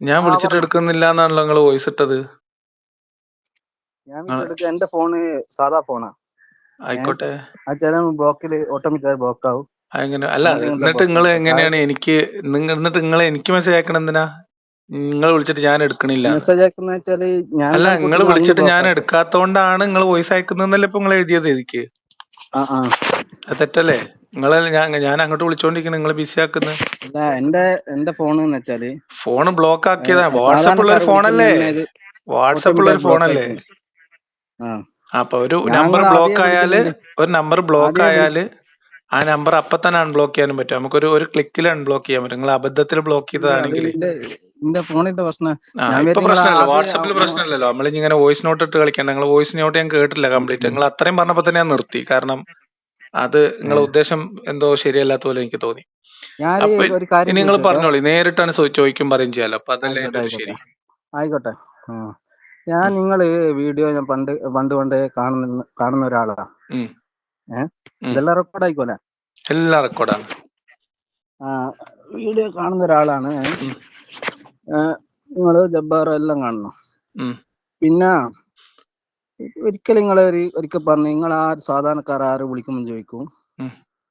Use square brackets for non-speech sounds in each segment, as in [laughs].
ഞാൻ ആ വിളിച്ചിട്ട് പറഞ്ഞോ എടുക്കുന്നില്ല എന്നാണല്ലോ നിങ്ങൾ വോയിസ് ഇട്ടത്. ഞാൻ വിളിച്ചെടുക്ക എന്റെ ഫോണ് സാധാ ഫോണാ ആയിക്കോട്ടെ. ആ ചില ബ്ലോക്കിൽ ഓട്ടോമാറ്റിക് ബ്ലോക്ക് ആവും. അങ്ങനെ അല്ല എന്നിട്ട് നിങ്ങൾ എങ്ങനെയാണ് എനിക്ക് നിങ്ങൾ എന്നിട്ട് നിങ്ങൾ എനിക്ക് മെസ്സേജ് അയക്കണം എന്തിനാ? നിങ്ങൾ വിളിച്ചിട്ട് ഞാൻ എടുക്കണില്ല. മെസ്സേജ് അയക്കുന്ന വെച്ചാൽ ഞാൻ അല്ല നിങ്ങൾ വിളിച്ചിട്ട് ബ്ലോക്ക് ഞാൻ ആക്കും. എടുക്കാത്തോണ്ടാണ് നിങ്ങൾ വോയിസ് അയക്കുന്നതെന്നല്ലേ ഇപ്പൊ നിങ്ങൾ എഴുതിയത് എനിക്ക് ആ ആ. അത് തെറ്റല്ലേ? നിങ്ങളെ ഞാൻ ഞാൻ അങ്ങോട്ട് വിളിച്ചോണ്ടിരിക്കുന്നു നിങ്ങൾ ബിസി ആക്കുന്നത് അല്ല എന്റെ എന്റെ ഫോൺ എന്ന് വെച്ചാൽ ഫോൺ ബ്ലോക്ക് ആക്കിയതാ. ആക്കിയതാണ് വാട്സപ്പ് ഉള്ള ഒരു ഫോണല്ലേ വാട്സപ്പ് ഉള്ള ഒരു ഫോണല്ലേ അപ്പൊ ഒരു നമ്പർ ബ്ലോക്ക് ആയാൽ ഒരു നമ്പർ ബ്ലോക്ക് ആയാൽ ആ നമ്പർ അപ്പൊ തന്നെ അൺബ്ലോക്ക് ചെയ്യാനും പറ്റും. നമുക്ക് ഒരു ക്ലിക്കിൽ അൺബ്ലോക്ക് ചെയ്യാൻ പറ്റും. നിങ്ങൾ അബദ്ധത്തിൽ ബ്ലോക്ക് ചെയ്തതാണെങ്കിൽ എന്റെ ഫോണിന്റെ പ്രശ്നം. പ്രശ്നമല്ല. വാട്സപ്പിൽ പ്രശ്നമില്ലല്ലോ. നമ്മൾ ഇങ്ങനെ വോയിസ് നോട്ട് ഇട്ട് കളിക്കാൻ നിങ്ങൾ വോയിസ് നോട്ട് ഞാൻ കേട്ടില്ല കംപ്ലീറ്റ് നിങ്ങൾ അത്രയും പറഞ്ഞപ്പോ തന്നെ ഞാൻ നിർത്തി. കാരണം അത് നിങ്ങളെ ഉദ്ദേശം എന്തോ ശരിയല്ലാത്ത പോലെ എനിക്ക് തോന്നി. അപ്പൊ ഇനി നിങ്ങൾ പറഞ്ഞോളി. നേരിട്ടാണ് ചോദിക്കും പറയും ചെയ്യാലോ. അപ്പൊ അതല്ലേ ശരി. ആയിക്കോട്ടെ. ഞാൻ നിങ്ങൾ നിങ്ങൾ വീഡിയോ ഞാൻ പണ്ട് പണ്ട് പണ്ട് കാണുന്ന കാണുന്ന ഒരാളാ. ഏഹ്. ഇതെല്ലാം റെക്കോർഡ് ആയിക്കോലെ? എല്ലാം റെക്കോർഡാണ് ആ വീഡിയോ കാണുന്ന ഒരാളാണ്. നിങ്ങൾ ജബ്ബാറെല്ലാം കാണണം. പിന്നെ ഒരിക്കലും നിങ്ങളെ ഒരു ഒരിക്കൽ പറഞ്ഞു നിങ്ങൾ ആ സാധാരണക്കാർ ആര് വിളിക്കുമ്പോൾ ചോദിക്കും.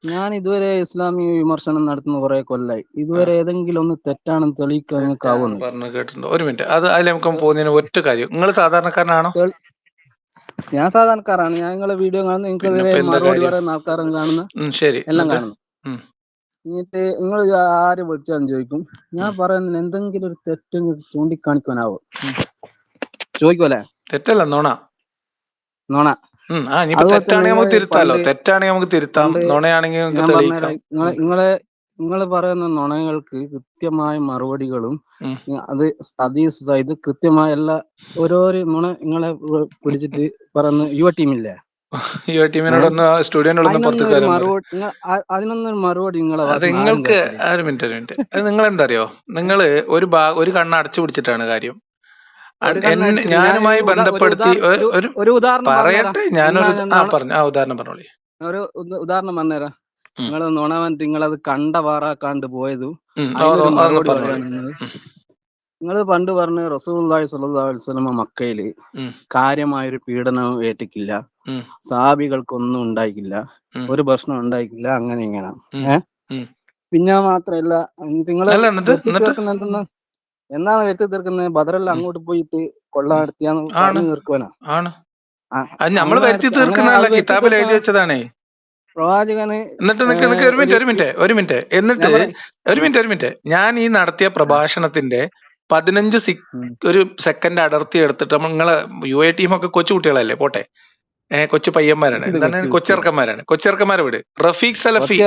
ഞാൻ ഇതുവരെ ഇസ്ലാമിക വിമർശനം നടത്തുന്ന കുറെ കൊല്ലായി. ഇതുവരെ ഏതെങ്കിലും ഒന്ന് തെറ്റാണെന്ന് തെളിയിക്കാൻ നിങ്ങൾക്ക് ആവുന്നു പറഞ്ഞു കേട്ടിട്ടുണ്ട്. ഒരു മിനിറ്റ്. അത് അതിൽ നമുക്ക് പോകുന്നതിന് ഒറ്റ കാര്യം. നിങ്ങൾ സാധാരണക്കാരനാണോ? ഞാൻ സാധാരണക്കാരാണ്. ഞാൻ നിങ്ങളെ വീഡിയോ കാണുന്നു നിങ്ങൾക്ക് മറുപടി പറയുന്ന ആൾക്കാരും കാണുന്ന ശരി. എല്ലാം കാണുന്നു. എന്നിട്ട് നിങ്ങൾ ആര് വിളിച്ചാന്ന് ചോദിക്കും. ഞാൻ പറയുന്നത് എന്തെങ്കിലും ഒരു തെറ്റ് ചൂണ്ടിക്കാണിക്കാനാവോ. ചോദിക്കുമല്ലേ തെറ്റല്ല നോണ. നോണ. തെറ്റാണെങ്കിൽ നമുക്ക് തിരുത്താലോ? തെറ്റാണെങ്കിൽ നമുക്ക് തിരുത്താം. നുണയാണെങ്കിൽ നിങ്ങളെ നിങ്ങൾ പറയുന്ന നുണകൾക്ക് കൃത്യമായ മറുപടികളും അത് അതീസ് ഇത് കൃത്യമായ എല്ലാ ഓരോരോ നുണ നിങ്ങളെ പിടിച്ചിട്ട് പറയുന്ന യുവ ടീമില്ലേ? [laughs] യുവ ടീമിനോടൊന്ന് സ്റ്റുഡിയോടൊന്ന് ഒരു മറുപടി മറുപടി നിങ്ങൾക്ക് മിനിറ്റ് ഒരു മിനിറ്റ്. അത് നിങ്ങൾ എന്താ അറിയോ? നിങ്ങൾ ഒരു ഒരു കണ്ണ് അടച്ചു പിടിച്ചിട്ടാണ് കാര്യം. ഞാനുമായി ബന്ധപ്പെടുത്തി ഒരു ഉദാഹരണം പറയട്ടെ ഞാനൊരു പറഞ്ഞു ആ ഉദാഹരണം പറഞ്ഞോളി. ഒരു ഉദാഹരണം പറഞ്ഞുതരാം നിങ്ങൾ നുണ പറഞ്ഞിട്ട് നിങ്ങൾ അത് കണ്ട പാറാക്കാണ്ട് പോയതും നിങ്ങൾ പണ്ട് പറഞ്ഞ അലൈഹി വസല്ലമ മക്കയിൽ കാര്യമായൊരു പീഡനം ഏറ്റിക്കില്ല. സാബികൾക്കൊന്നും ഉണ്ടായിക്കില്ല. ഒരു പ്രശ്നം ഉണ്ടായിക്കില്ല. അങ്ങനെ ഇങ്ങനെ. പിന്നെ മാത്രല്ല നിങ്ങൾ എന്തെന്ന്? എന്നാണ് വരുത്തി തീർക്കുന്നത്? ബദറെല്ലാം അങ്ങോട്ട് പോയിട്ട് കൊള്ള. നടത്തിയാന്ന് പറഞ്ഞു തീർക്കുവാനാ. ആണ്. അത് നമ്മൾ വരുത്തി തീർക്കുന്നതല്ല കിതാബിൽ എഴുതി വെച്ചതാണേ. പ്രവാചകന് എന്നിട്ട് നിക്ക് നിക്ക് ഒരു മിനിറ്റ് ഒരു മിനിറ്റ് ഒരു മിനിറ്റ്. എന്നിട്ട് ഞാൻ ഒരു മിനിറ്റ് ഒരു മിനിറ്റ്. ഞാൻ ഈ നടത്തിയ പ്രഭാഷണത്തിന്റെ പതിനഞ്ച് ഒരു സെക്കൻഡ് അടർത്തി എടുത്തിട്ട് നിങ്ങൾ നിങ്ങളെ യു എ ടീമൊക്കെ കൊച്ചു കുട്ടികളല്ലേ? പോട്ടെ. കൊച്ചു പയ്യന്മാരാണ്. എന്ത് എന്താണ്? കൊച്ചിറക്കന്മാരാണ് കൊച്ചിറക്കന്മാരെ വിട്. റഫീഖ് സലഫി.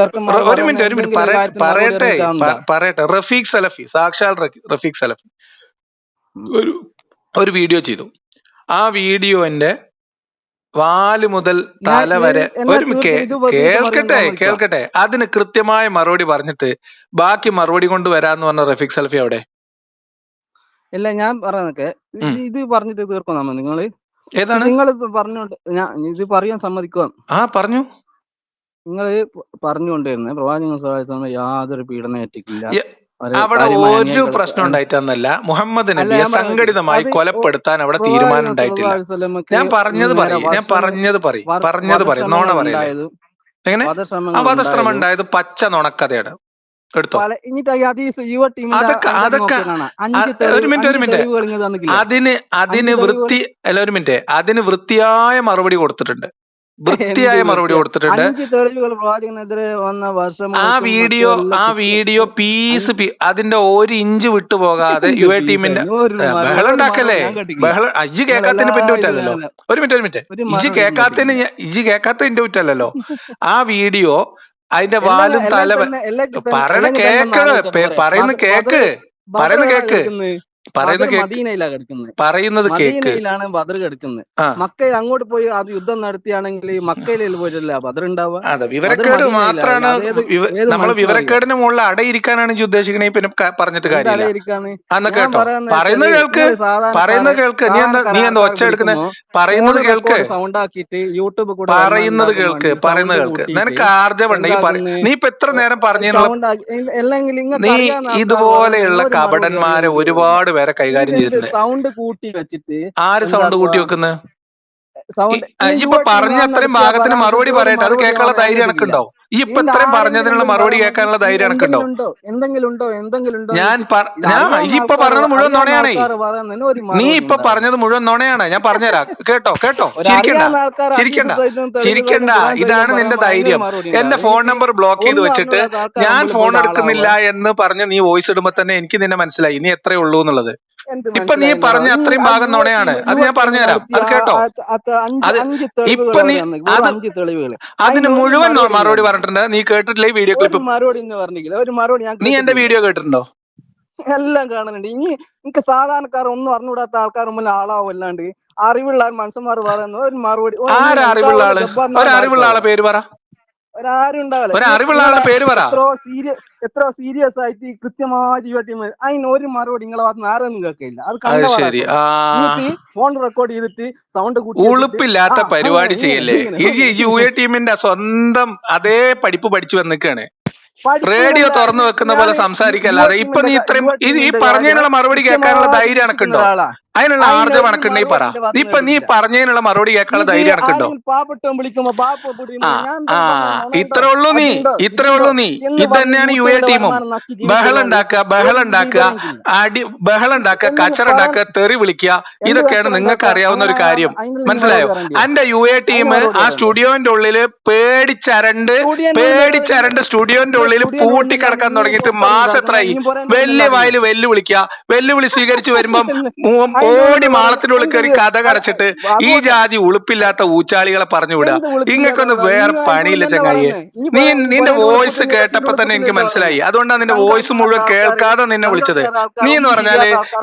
ഒരു മിനിറ്റ് ഒരു മിനിറ്റ്. പറയട്ടെ പറയട്ടെ. റഫീഖ് സലഫി സാക്ഷാൽ റഫീഖ് സലഫി. ഒരു ഒരു വീഡിയോ ചെയ്തു. ആ വീഡിയോന്റെ വാൽ മുതൽ തല വരെ ഒരു കേൾക്കട്ടെ കേൾക്കട്ടെ. അതിന് കൃത്യമായ മറുപടി പറഞ്ഞിട്ട് ബാക്കി മറുപടി കൊണ്ട് വരാന്ന് പറഞ്ഞ റഫീഖ് സലഫി അവിടെ? ഇല്ല ഞാൻ പറയുന്നൊക്കെ ഇത് ഇത് പറഞ്ഞിട്ട് തീർക്കും നമ്മൾ നിങ്ങൾ. ഏതാണ്? നിങ്ങൾ പറഞ്ഞോണ്ട് ഞാൻ ഇത് പറയാൻ സമ്മതിക്കുക ആ പറഞ്ഞു. നിങ്ങൾ പറഞ്ഞുകൊണ്ടിരുന്നത് പ്രവാചകൻ യാതൊരു പീഡനം ഏറ്റിക്കില്ല അവിടെ ഒരു പ്രശ്നം ഉണ്ടായിട്ടെന്നല്ല. മുഹമ്മദ് നബിയെ സംഘടിതമായി കൊലപ്പെടുത്താൻ അവിടെ തീരുമാനം ഉണ്ടായിട്ടില്ല. ഞാൻ പറഞ്ഞത് പറയും. ഞാൻ പറഞ്ഞത് പറയും. പറഞ്ഞത് പറയും. നോണ പറയും എങ്ങനെ ആ വധശ്രമം ഉണ്ടായത് പച്ച നുണക്കഥയാണ്. അതിന് അതിന് വൃത്തി അല്ല ഒരു മിനിറ്റ്. അതിന് വൃത്തിയായ മറുപടി കൊടുത്തിട്ടുണ്ട്. വൃത്തിയായ മറുപടി കൊടുത്തിട്ടുണ്ട്. ആ വീഡിയോ ആ വീഡിയോ പീസ് അതിന്റെ ഒരു ഇഞ്ച് വിട്ടു പോകാതെ യു എ ടീമിന്റെ ബഹളം ഉണ്ടാക്കല്ലേ? ബഹളം ഇജ് നിങ്ങൾ പിന്നെ ഒരു മിനിറ്റ് ഒരു മിനിറ്റ്. ഇജ് ഇജ്ജ് ഇജ് കേക്കാത്തതിന്റെ കേൾക്കാത്തതിന് കേൾക്കാത്തതിന്റെ കുറ്റല്ലല്ലോ ആ വീഡിയോ അതിന്റെ വാലും തല പറയണ കേക്ക് പറയുന്ന കേക്ക്. പറയുന്ന കേക്ക്. കിടക്കുന്നത് പറയുന്ന ബദർ കേക്ക് മദീനയിലാ കിടക്കുന്നത് മദീനയിലാണ് ബദർ കിടക്കുന്നത് മക്കയിൽ അങ്ങോട്ട് പോയി അത് യുദ്ധം നടത്തിയാണെങ്കിൽ മക്കയിൽ പോയിട്ടല്ല ബദർ ഉണ്ടാവുക. അതെ വിവരക്കേട് മാത്രമാണ് നമ്മൾ വിവരക്കേടിന് മുകളിൽ അടയിരിക്കാനാണ് ഉദ്ദേശിക്കണേ. പിന്നെ പറഞ്ഞിട്ട് കാര്യം കാര്യമില്ല. കേൾക്ക് പറയുന്നത് കേൾക്ക് നീ എന്താ നീ എന്താ ഒച്ച എടുക്കുന്നത് പറയുന്നത് കേൾക്ക്. സൗണ്ട് ആക്കിയിട്ട് യൂട്യൂബ് കൂടെ പറയുന്നത് കേൾക്ക് പറയുന്നത് കേൾക്ക്. നിനക്ക് ആർജവുണ്ട് ആർജവുണ്ടെങ്കിൽ പറ നീ ഇപ്പൊ എത്ര നേരം പറഞ്ഞു നീ ഇതുപോലെയുള്ള കപടന്മാരെ ഒരുപാട് ഒരുപാട് പേരെ കൈകാര്യം ചെയ്തിട്ടുണ്ട്. സൗണ്ട് കൂട്ടി വെച്ചിട്ട് ആര് സൗണ്ട് കൂട്ടി വെക്കുന്നത് സൗണ്ട് ഇപ്പൊ പറഞ്ഞ അത്രയും ഭാഗത്തിന് മറുപടി പറയട്ടെ. അത് കേൾക്കാനുള്ള ധൈര്യം എനക്കുണ്ടോ ഈ ഇപ്പൊ ഇത്രയും പറഞ്ഞതിനുള്ള മറുപടി കേൾക്കാനുള്ള ധൈര്യം എനക്കുണ്ടോ? എന്തെങ്കിലും ഉണ്ടോ? എന്തെങ്കിലും ഉണ്ടോ? ഞാൻ ഈ ഇപ്പൊ പറഞ്ഞത് മുഴുവൻ നുണയാണേ. നീ ഇപ്പൊ പറഞ്ഞത് മുഴുവൻ നുണയാണ്. ഞാൻ പറഞ്ഞുതരാം. കേട്ടോ കേട്ടോ. ചിരിക്കണ്ട. ചിരിക്കണ്ട. ചിരിക്കണ്ട. ഇതാണ് നിന്റെ ധൈര്യം. എന്റെ ഫോൺ നമ്പർ ബ്ലോക്ക് ചെയ്ത് വെച്ചിട്ട് ഞാൻ ഫോൺ എടുക്കുന്നില്ല എന്ന് പറഞ്ഞ് നീ വോയിസ് ഇടുമ്പോ തന്നെ എനിക്ക് നിന്നെ മനസ്സിലായി. നീ എത്രയേ ഉള്ളൂ എന്നുള്ളത്. ഇപ്പൊ നീ പറഞ്ഞ അത്രയും ഭാഗം നുണയാണ്. അത് ഞാൻ പറഞ്ഞുതരാം. അത് കേട്ടോ. ഇപ്പൊ നീ- അഞ്ച് തെളിവുകൾ അതിന് മുഴുവൻ മറുപടി പറഞ്ഞിട്ടുണ്ട്. നീ കേട്ടിട്ടില്ലേ വീഡിയോ ക്ലിപ്പ്? മറുപടി എന്ന് പറഞ്ഞില്ല ഒരു മറുപടി ഞാൻ നീ എന്റെ വീഡിയോ കേട്ടിട്ടുണ്ടോ? എല്ലാം കാണുന്നുണ്ട്. ഇനി എനിക്ക് സാധാരണക്കാർ ഒന്നും അറിഞ്ഞുകൂടാത്ത ആൾക്കാർ മുന്നിൽ ആളാവും അല്ലാണ്ട് അറിവുള്ള മനുഷ്യന്മാർ പറയുന്ന ഒരു മറുപടി. അറിവുള്ള ആളെ പേര് പറ. ഒരാരും ഉണ്ടാവില്ല. ഒരു അറിവുള്ള ആളുടെ പേര് പറ. എത്രയോ സീരിയസ് എത്ര സീരിയസ് ആയിട്ട് കൃത്യമായി ജീവിതത്തിൽ അതിന് ഒരു മറുപടി നിങ്ങളെ ഭാഗത്ത് ആരൊന്നും കേൾക്കില്ല അത് ഫോൺ റെക്കോർഡ് ചെയ്തിട്ട് സൗണ്ട് ഉളുപ്പില്ലാത്ത പരിപാടി ചെയ്യല്ലേ? ഈ യു എ ടീമിന്റെ സ്വന്തം അതേ പഠിപ്പ് പഠിച്ചു വന്നിക്കാണ്. റേഡിയോ തുറന്നു വെക്കുന്ന പോലെ സംസാരിക്കല്ലാതെ ഇപ്പൊ നീ ഇത്രയും ഇത് ഈ പറഞ്ഞതിനുള്ള മറുപടി കേൾക്കാനുള്ള ധൈര്യം എനക്കുണ്ടോ അതിനുള്ള ആർജം എനക്കുണ്ടെങ്കിൽ പറ. ഇപ്പൊ നീ പറഞ്ഞതിനുള്ള മറുപടി കേൾക്കാനുള്ള ധൈര്യം എനക്കുണ്ടോ ഇത്ര ഉള്ളൂ നീ ഇത്ര ഉള്ളൂ നീ. ഇത് തന്നെയാണ് യു എ ടീമും. ബഹളം ഉണ്ടാക്കുക ബഹളം ഉണ്ടാക്കുക അടി ബഹളം ഉണ്ടാക്കുക കച്ചറ ഉണ്ടാക്കുക തെറി വിളിക്കുക ഇതൊക്കെയാണ് നിങ്ങൾക്ക് അറിയാവുന്ന ഒരു കാര്യം. മനസ്സിലായോ? എന്റെ യു എ ടീം ആ സ്റ്റുഡിയോന്റെ ഉള്ളിൽ പേടിച്ചരണ്ട് പേടിച്ചരണ്ട് സ്റ്റുഡിയോന്റെ ഉള്ളിൽ പൂട്ടിക്കിടക്കാൻ തുടങ്ങിയിട്ട് മാസം എത്രയായി വലിയ വായിൽ വെല്ലുവിളിക്കുക വെല്ലുവിളി സ്വീകരിച്ചു വരുമ്പം ഓടി മാളത്തിനുള്ളിൽ കയറി കഥ കടച്ചിട്ട് ഈ ജാതി ഉളുപ്പില്ലാത്ത ഊച്ചാളികളെ പറഞ്ഞു വിടുക ഇങ്ങക്കൊന്നും വേറെ പണിയില്ല ചങ്ങായിയെ നീ നിന്റെ വോയിസ് കേട്ടപ്പോ തന്നെ എനിക്ക് മനസ്സിലായി അതുകൊണ്ടാണ് നിന്റെ വോയിസ് മുഴുവൻ കേൾക്കാതെ നിന്നെ വിളിച്ചത് നീ എന്ന് പറഞ്ഞാൽ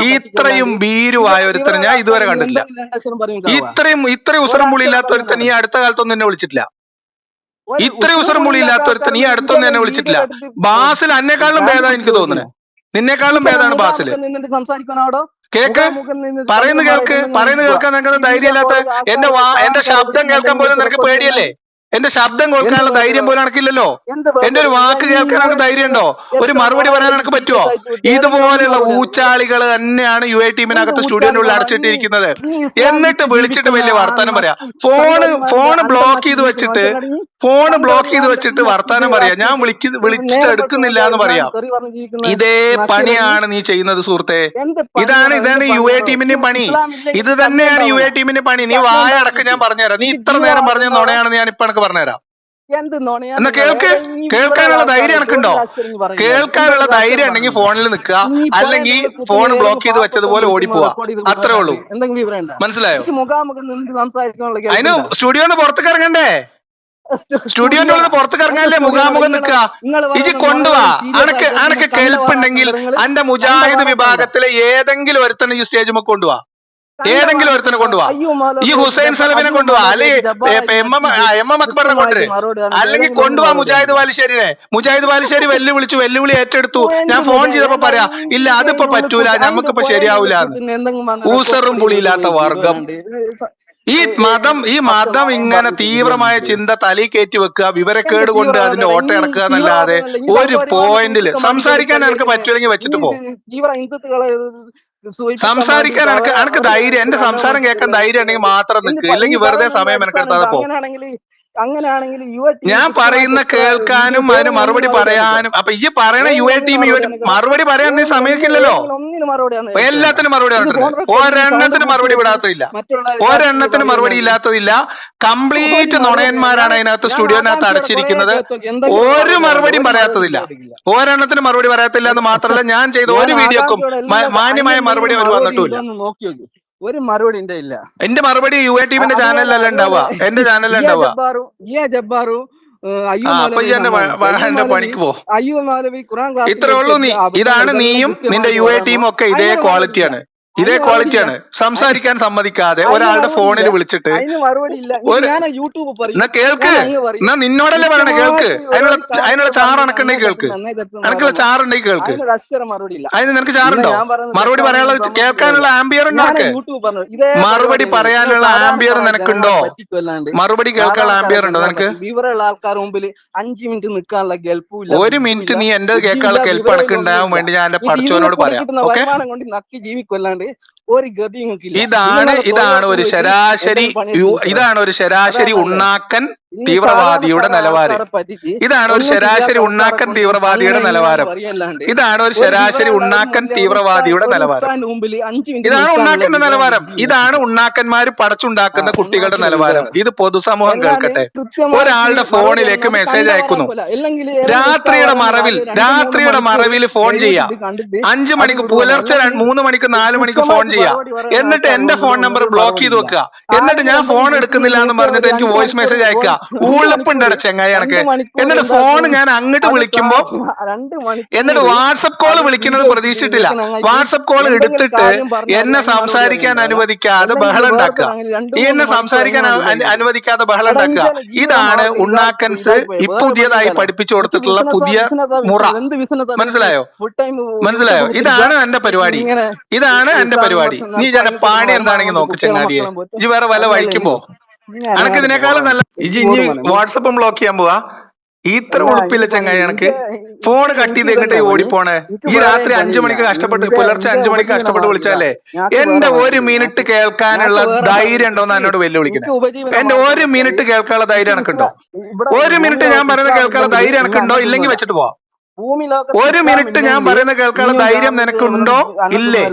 ഇത്രയും ഭീരുവായ ഒരുത്തനെ ഞാൻ ഇതുവരെ കണ്ടില്ല ഇത്രയും ഇത്രയും ഉസരം പുളി ഇല്ലാത്ത ഒരുത്തൻ നീ അടുത്ത കാലത്തൊന്നും എന്നെ വിളിച്ചിട്ടില്ല ഇത്രയും ഉസരം പുളി ഇല്ലാത്ത ഒരുത്തൻ നീ അടുത്തൊന്നും എന്നെ വിളിച്ചിട്ടില്ല ബാസിൽ അന്നെക്കാളും ഭേദം എനിക്ക് തോന്നുന്നത് നിന്നെക്കാളും ഭേദമാണ് ബാസിൽ സംസാരിക്കാനോടോ കേക്ക്? പറയുന്നു കേൾക്ക് പറയുന്നു കേൾക്കാൻ നിനക്ക് ധൈര്യമില്ലാത്ത എന്റെ വാ എന്റെ ശബ്ദം കേൾക്കാൻ പോലും നിനക്ക് പേടിയല്ലേ? എന്റെ ശബ്ദം കേൾക്കാനുള്ള ധൈര്യം പോലും എനക്കില്ലല്ലോ എന്റെ ഒരു വാക്ക് കേൾക്കാൻ എനിക്ക് ധൈര്യം ഉണ്ടോ ഒരു മറുപടി പറയാൻ എനിക്ക് പറ്റുമോ ഇതുപോലെയുള്ള ഊച്ചാളികൾ തന്നെയാണ് യു എ ടീമിനകത്ത് സ്റ്റുഡിയോന്റെ ഉള്ളിൽ അടച്ചിട്ടിരിക്കുന്നത്. എന്നിട്ട് വിളിച്ചിട്ട് വലിയ വർത്താനം പറയാ. ഫോണ് ഫോണ് ബ്ലോക്ക് ചെയ്ത് വെച്ചിട്ട് ഫോണ് ബ്ലോക്ക് ചെയ്ത് വെച്ചിട്ട് വർത്താനം പറയാ. ഞാൻ വിളിക്ക വിളിച്ചിട്ട് എടുക്കുന്നില്ല എന്ന് പറയാം. ഇതേ പണിയാണ് നീ ചെയ്യുന്നത് സുഹൃത്തെ. ഇതാണ് ഇതാണ് യു എ ടീമിന്റെ പണി. ഇത് തന്നെയാണ് യു എ ടീമിന്റെ പണി. നീ വായ അടക്കം ഞാൻ പറഞ്ഞുതരാം. നീ ഇത്ര നേരം പറഞ്ഞ നുണയാണ് ഞാൻ ഇപ്പൊ എനിക്ക് പറഞ്ഞുതരാം. എന്നാ കേൾക്ക്. കേൾക്കാനുള്ള ധൈര്യം എനക്കുണ്ടോ? കേൾക്കാനുള്ള ധൈര്യം ഉണ്ടെങ്കിൽ ഫോണിൽ നിൽക്കുക. അല്ലെങ്കിൽ ഫോൺ ബ്ലോക്ക് ചെയ്ത് വെച്ചതുപോലെ ഓടിപ്പോവാ. അത്രേ ഉള്ളൂ. മനസ്സിലായോ? അതിന്? സ്റ്റുഡിയോന്ന് പുറത്തേക്ക് ഇറങ്ങണ്ടേ? സ്റ്റുഡിയോന്റെ ഉള്ളിൽ പുറത്തേക്ക് ഇറങ്ങാനല്ലേ മുഖാമുഖം നിൽക്കുക? ഇജി കൊണ്ടുവാ. അനക്ക് അനക്ക് വാർത്തകൾ അന്റെ മുജാഹിദ് വിഭാഗത്തിലെ ഏതെങ്കിലും ഒരുത്തനെ ഈ സ്റ്റേജ് കൊണ്ടുവാ. ഏതെങ്കിലും ഒരുത്തനെ കൊണ്ടുപോവാ ഈ ഹുസൈൻ സലഫിനെ കൊണ്ടുപോവാ അല്ലെങ്കിൽ എം എം എം അക്ബറിനെ കൊണ്ടുവരെ അല്ലെങ്കിൽ കൊണ്ടുപോവാ മുജാഹിദ് ബാലുശ്ശേരിനെ മുജാഹിദ് ബാലുശ്ശേരി വെല്ലുവിളിച്ചു വെല്ലുവിളി ഏറ്റെടുത്തു ഞാൻ ഫോൺ ചെയ്തപ്പോ പറയാ ഇല്ല അതിപ്പോ പറ്റൂല നമുക്കിപ്പോ ശരിയാവൂല ഊസറും പുളിയില്ലാത്ത വർഗം. ഈ മതം ഈ മതം ഇങ്ങനെ തീവ്രമായ ചിന്ത തലി കയറ്റി വെക്കുക വിവരക്കേട് കൊണ്ട് അതിന്റെ ഓട്ടയടക്കുക എന്നല്ലാതെ ഒരു പോയിന്റിൽ സംസാരിക്കാൻ എനിക്ക് പറ്റുമെങ്കിൽ വെച്ചിട്ട് പോ സംസാരിക്കാൻ എനിക്ക് ധൈര്യം എന്റെ സംസാരം കേൾക്കാൻ ധൈര്യം ഉണ്ടെങ്കിൽ മാത്രം നിൽക്കുക ഇല്ലെങ്കിൽ വെറുതെ സമയം മെനക്കെടുത്താതെ പോ. അങ്ങനെയാണെങ്കിൽ അങ്ങനെയാണെങ്കിൽ ഞാൻ പറയുന്ന കേൾക്കാനും അതിന് മറുപടി പറയാനും അപ്പൊ ഈ പറയണ യു എ ടീം യു മറുപടി പറയാൻ നീ സമയക്കില്ലല്ലോ? ഒന്നിനും മറുപടിയാണ് എല്ലാത്തിനും മറുപടി ഒരെണ്ണത്തിന് മറുപടി വിടാത്തതില്ല. ഒരെണ്ണത്തിന് മറുപടി ഇല്ലാത്തതില്ല. കംപ്ലീറ്റ് നുണയന്മാരാണ് അതിനകത്ത് സ്റ്റുഡിയോനകത്ത് അടച്ചിരിക്കുന്നത്. ഒരു മറുപടിയും പറയാത്തതില്ല. ഒരെണ്ണത്തിന് മറുപടി പറയാത്തില്ല എന്ന് മാത്രമല്ല ഞാൻ ചെയ്ത ഒരു വീഡിയോക്കും മാന്യമായ മറുപടി അവർ നോക്കി ഒരു മറുപടി എന്റെ ഇല്ല. എന്റെ മറുപടി യു എ ടീമിന്റെ ചാനലിലല്ല ഉണ്ടാവുക. എന്റെ ചാനലിൽ ഉണ്ടാവുക. ജബ്ബാറു ഇത്രേ ഉള്ളൂ നീ. ഇതാണ് നീയും നിന്റെ യു എ. ടീമും ഒക്കെ ഇതേ ക്വാളിറ്റിയാണ് ഇതേ ക്വാളിറ്റിയാണ് സംസാരിക്കാൻ സമ്മതിക്കാതെ ഒരാളുടെ ഫോണിൽ വിളിച്ചിട്ട് എന്നാ കേൾക്ക്. എന്നാ നിന്നോടല്ലേ പറയണേ? കേൾക്ക്. അതിനുള്ള അതിനുള്ള ചാറണക്കുണ്ടെങ്കിൽ കേൾക്ക്. അനക്കുള്ള ചാറുണ്ടെങ്കിൽ കേൾക്ക്. അതിന് നിനക്ക് ചാറുണ്ടോ? മറുപടി പറയാനുള്ള. കേൾക്കാനുള്ള ആംബിയർ ഉണ്ടോ മറുപടി പറയാനുള്ള ആംബിയർ നിനക്കുണ്ടോ? മറുപടി കേൾക്കാനുള്ള ആംബിയർ ഉണ്ടോ നിനക്ക്? വിവരമുള്ള ആൾക്കാർ മുമ്പിൽ അഞ്ചു മിനിറ്റ് നിൽക്കാനുള്ള കേൾപ്പില്ല ഒരു മിനിറ്റ് നീ എന്റെ കേൾക്കാനുള്ള കേൾപ്പ് അണക്കുണ്ടാവാൻ വേണ്ടി ഞാൻ എന്റെ പഠിച്ചവനോട് പറയാം. വരുമാനം കൊണ്ട് നക്കി ജീവിക്കൊല്ലാണ്ട് ഒരു ഗതി ഇതാണ് ഇതാണ് ഒരു ശരാശരി ഇതാണ് ഒരു ശരാശരി ഉണ്ണാക്കൻ തീവ്രവാദിയുടെ നിലവാരം. ഇതാണ് ഒരു ശരാശരി ഉണ്ണാക്കൻ തീവ്രവാദിയുടെ നിലവാരം. ഇതാണ് ഒരു ശരാശരി ഉണ്ണാക്കൻ തീവ്രവാദിയുടെ നിലവാരം. ഇതാണ് ഉണ്ണാക്കന്റെ നിലവാരം. ഇതാണ് ഉണ്ണാക്കന്മാർ പടച്ചുണ്ടാക്കുന്ന കുട്ടികളുടെ നിലവാരം. ഇത് പൊതുസമൂഹം കേൾക്കട്ടെ. ഒരാളുടെ ഫോണിലേക്ക് മെസ്സേജ് അയക്കുന്നു. രാത്രിയുടെ മറവിൽ രാത്രിയുടെ മറവിൽ ഫോൺ ചെയ്യാം. അഞ്ചു മണിക്ക് പുലർച്ചെ മൂന്ന് മണിക്ക് നാല് മണിക്ക് ഫോൺ ചെയ്യാം. എന്നിട്ട് എന്റെ ഫോൺ നമ്പർ ബ്ലോക്ക് ചെയ്ത് വെക്കുക. എന്നിട്ട് ഞാൻ ഫോൺ എടുക്കുന്നില്ല എന്ന് പറഞ്ഞിട്ട് എനിക്ക് വോയിസ് മെസ്സേജ് അയക്കുക. ഊളപ്പുണ്ടട ചെങ്ങായി എനക്ക് എന്നിട്ട് ഫോൺ ഞാൻ അങ്ങോട്ട് വിളിക്കുമ്പോ എന്നിട്ട് വാട്സപ്പ് കോൾ വിളിക്കുന്നത് പ്രതീക്ഷിച്ചിട്ടില്ല. വാട്സപ്പ് കോൾ എടുത്തിട്ട് എന്നെ സംസാരിക്കാൻ അനുവദിക്കാതെ ബഹളം ഉണ്ടാക്കുക. ഈ എന്നെ സംസാരിക്കാൻ അനുവദിക്കാതെ ബഹളം ഉണ്ടാക്കുക. ഇതാണ് ഉണ്ണാക്കൻസ് ഇപ്പൊ പുതിയതായി പഠിപ്പിച്ചു കൊടുത്തിട്ടുള്ള പുതിയ മുറ. മനസ്സിലായോ? മനസ്സിലായോ? ഇതാണ് എന്റെ പരിപാടി. ഇതാണ് എന്റെ പരിപാടി. നീ ചേട്ടാ പാണി എന്താണെങ്കിൽ നോക്ക് ചെങ്ങാതിയെ. ഇജ് വേറെ വല വഴിക്കുമ്പോ. അനക്ക് ഇതിനേക്കാളും നല്ല ഇജി ഇനി വാട്സപ്പും ബ്ലോക്ക് ചെയ്യാൻ പോവാ. ഇത്ര ഉഴപ്പില്ല ചങ്ങായി എനക്ക് ഫോൺ കട്ട് ചെയ്ത് എങ്ങോട്ടേ ഓടിപ്പോണേ. ഈ രാത്രി അഞ്ചു മണിക്ക് കഷ്ടപ്പെട്ട് പുലർച്ചെ അഞ്ചു മണിക്ക് കഷ്ടപ്പെട്ട് വിളിച്ചാലേ. എന്റെ ഒരു മിനിറ്റ് കേൾക്കാനുള്ള ധൈര്യം ഉണ്ടോന്ന് എന്നോട് വെല്ലുവിളിക്കുന്നത് എന്റെ ഒരു മിനിറ്റ് കേൾക്കാനുള്ള ധൈര്യം എനക്കുണ്ടോ ഒരു മിനിറ്റ് ഞാൻ പറയുന്ന കേൾക്കാനുള്ള ധൈര്യം എനക്കുണ്ടോ ഇല്ലെങ്കിൽ വെച്ചിട്ട് പോവാം. ഒരു മിനിറ്റ് ഞാൻ പറയുന്ന കേൾക്കാനുള്ള ധൈര്യം നിനക്കുണ്ടോ? ഇല്ലേ.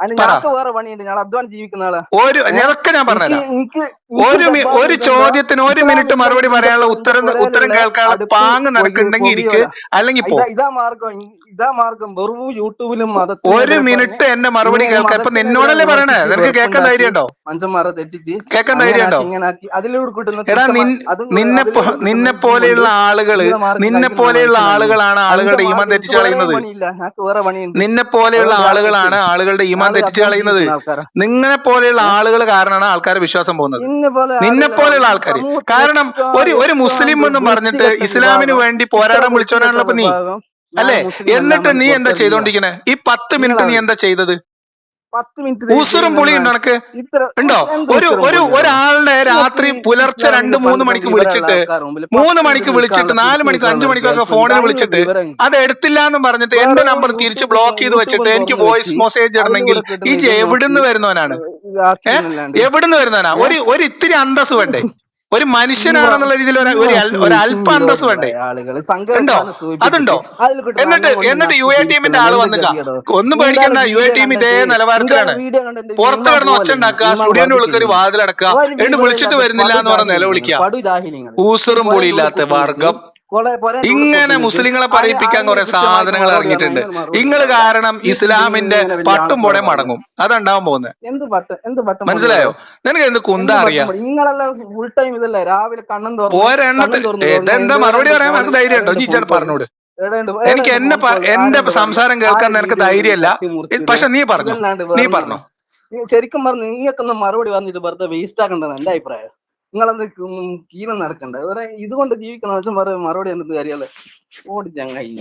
പറ. ഞങ്ങൾക്ക് വേറെ പണിയുണ്ട്. ഞാൻ അധ്വാനം ജീവിക്കുന്ന ആളാ. ഒരു ഞാൻ പറഞ്ഞുതരാം. എനിക്ക് ഒരു ഒരു ചോദ്യത്തിന് ഒരു മിനിറ്റ് മറുപടി പറയാനുള്ള ഉത്തരം ഉത്തരം കേൾക്കാനുള്ള പാങ് നിനക്കുണ്ടെങ്കിൽ ഇരിക്ക്. അല്ലെങ്കിൽ പോ ഇതാ ഇതാ മാർഗം ഇതാ മാർഗം. വെറും യൂട്യൂബിലും ഒരു മിനിറ്റ് എന്റെ മറുപടി കേൾക്കാം. ഇപ്പൊ നിന്നോടല്ലേ പറയണേ? നിനക്ക് കേൾക്കാൻ ധൈര്യം ഉണ്ടോ മനുഷ്യന്മാരെ തെറ്റിച്ച് കേൾക്കാൻ ധൈര്യം ഉണ്ടോ ഇങ്ങനാക്കി അതിലൂടെ കിട്ടുന്ന എടാ നിന്നെ നിന്നെ പോലെയുള്ള ആളുകൾ നിന്നെ പോലെയുള്ള ആളുകളാണ് ആളുകളുടെ ഈമാൻ തെറ്റിച്ച് കളയുന്നത്. നിന്നെ പോലെയുള്ള ആളുകളാണ് ആളുകളുടെ ഈമാൻ തെറ്റിച്ച് കളയുന്നത്. നിങ്ങളെ പോലെയുള്ള ആളുകൾ കാരണമാണ് ആൾക്കാരെ വിശ്വാസം പോകുന്നത്. നിന്നെ പോലെയുള്ള ആൾക്കാർ കാരണം ഒരു ഒരു മുസ്ലിം എന്ന് പറഞ്ഞിട്ട് ഇസ്ലാമിന് വേണ്ടി പോരാടാൻ വിളിച്ചവനാണല്ലോ നീ. അല്ലെ? എന്നിട്ട് നീ എന്താ. ചെയ്തോണ്ടിരിക്കണേ? ഈ പത്ത് മിനിറ്റ് നീ എന്താ ചെയ്തത്? പത്ത് മിനിറ്റ് ഉസുറും പുളി ഉണ്ടോ എനക്ക് ഇത്ര ഉണ്ടോ? ഒരു ഒരു പുളിയും? ഒരാളുടെ രാത്രി പുലർച്ചെ രണ്ട് മൂന്ന് മണിക്ക് വിളിച്ചിട്ട് മൂന്ന് മണിക്ക് വിളിച്ചിട്ട് നാല് മണിക്ക് അഞ്ചു മണിക്കൊക്കെ ഫോണിൽ വിളിച്ചിട്ട് അത് എടുത്തില്ല എന്ന് പറഞ്ഞിട്ട് എന്റെ നമ്പർ തിരിച്ച് ബ്ലോക്ക് ചെയ്ത് വെച്ചിട്ട് എനിക്ക് വോയിസ് മെസ്സേജ് ഇടണമെങ്കിൽ ഈ എവിടുന്ന് വരുന്നവനാണ്? എവിടുന്ന് വരുന്നവനാ? ഒരു ഒരു ഇത്തിരി അന്തസ് വേണ്ടേ? [laughs] ഒരു മനുഷ്യനാണെന്നുള്ള രീതിയിൽ ഒരു അല്പ അന്തസ് വേണ്ടേ? ഉണ്ടോ? അതുണ്ടോ? എന്നിട്ട് എന്നിട്ട് യു എ ടീമിന്റെ ആൾ വന്നില്ല ഒന്നും പേടിക്കണ്ട യു എ ടീം ഇതേ നിലവാരത്തിലാണ് പുറത്ത് കിടന്ന് ഒച്ച ഉണ്ടാക്കുക സ്റ്റുഡിയോന്റെ ഉള്ളിൽ ഒരു വാതിലടക്കുക എന്നിട്ട് വിളിച്ചിട്ട് വരുന്നില്ല എന്ന് പറഞ്ഞ നിലവിളിക്കുക. ഊസറും പൊളിയില്ലാത്ത വർഗം. ഇങ്ങനെ മുസ്ലിങ്ങളെ പറയിപ്പിക്കാൻ കുറെ സാധനങ്ങൾ ഇറങ്ങിയിട്ടുണ്ട്. നിങ്ങൾ കാരണം ഇസ്ലാമിന്റെ പട്ടും പൊടെ മടങ്ങും. അതുണ്ടാവാൻ പോകുന്നത് എന്ത് പട്ട് എന്ത് പട്ട് മനസ്സിലായോ? നിനക്ക് എന്ത് കുന്ത അറിയാം? നിങ്ങളെല്ലാം ഫുൾ ടൈം ഇതല്ലേ? രാവിലെ കണ്ണും തുറന്ന് ഒരെണ്ണത്തിൽ കണ്ണും ഇതെന്താ മറുപടി പറയാൻ? നമുക്ക് ധൈര്യം ഉണ്ടോ നീ പറഞ്ഞോട്? എനിക്ക് എന്നെ എന്റെ സംസാരം കേൾക്കാൻ നിനക്ക് ധൈര്യമല്ല. പക്ഷെ നീ പറഞ്ഞു. നീ പറഞ്ഞു. ശരിക്കും പറഞ്ഞു നിങ്ങൾക്കൊന്നും മറുപടി വന്നിട്ട് വെറുതെ വേസ്റ്റ് ആക്കണ്ടെന്ന് എന്റെ അഭിപ്രായം? നിങ്ങളെന്ത് കീഴം നടക്കണ്ട? ഇതുകൊണ്ട് ജീവിക്കുന്ന മറുപടി എന്ത് കാര്യമല്ലേ. ഓടി ചങ്ങായി.